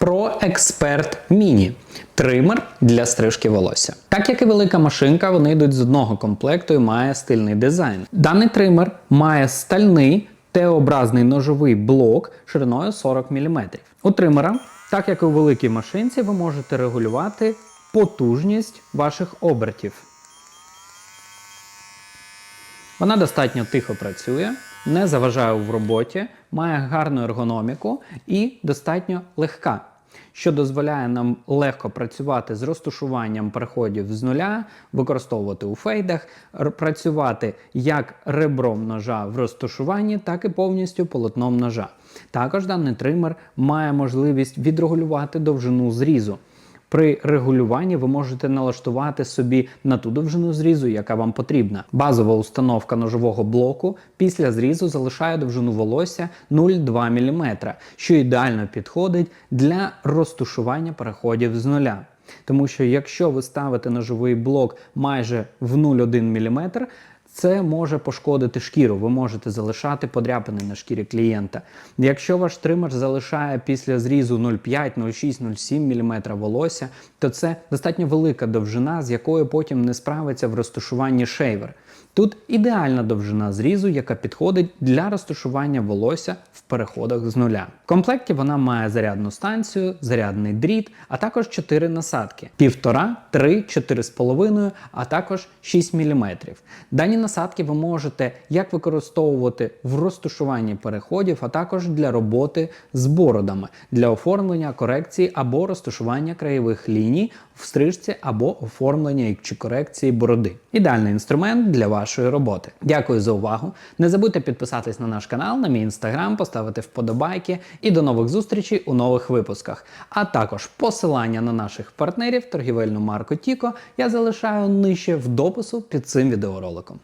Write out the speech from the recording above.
Pro Expert Mini тример для стрижки волосся. Так як і велика машинка, вони йдуть з одного комплекту і має стильний дизайн. Даний тример має стальний Т-образний ножовий блок шириною 40 мм. У тримера, так як і у великій машинці, ви можете регулювати потужність ваших обертів. Вона достатньо тихо працює, не заважає в роботі, має гарну ергономіку і достатньо легка, що дозволяє нам легко працювати з розташуванням переходів з нуля, використовувати у фейдах, працювати як ребром ножа в розташуванні, так і повністю полотном ножа. Також даний тример має можливість відрегулювати довжину зрізу. При регулюванні ви можете налаштувати собі на ту довжину зрізу, яка вам потрібна. Базова установка ножового блоку після зрізу залишає довжину волосся 0,2 мм, що ідеально підходить для розтушування переходів з нуля. Тому що якщо ви ставите ножовий блок майже в 0,1 мм, це може пошкодити шкіру. Ви можете залишати подряпини на шкірі клієнта. Якщо ваш тример залишає після зрізу 0,5, 0,6, 0,7 мм волосся, то це достатньо велика довжина, з якою потім не справиться в розташуванні шейвер. Тут ідеальна довжина зрізу, яка підходить для розташування волосся в переходах з нуля. В комплекті вона має зарядну станцію, зарядний дріт, а також 4 насадки: 1,5, 3, 4,5, а також 6 мм. Дані насадки ви можете як використовувати в розташуванні переходів, а також для роботи з бородами, для оформлення, корекції або розташування краєвих ліній в стрижці або оформлення чи корекції бороди. Ідеальний інструмент для вашої роботи. Дякую за увагу. Не забудьте підписатись на наш канал, на мій інстаграм, поставити вподобайки і до нових зустрічей у нових випусках. А також посилання на наших партнерів, торгівельну марку Тіко я залишаю нижче в допису під цим відеороликом.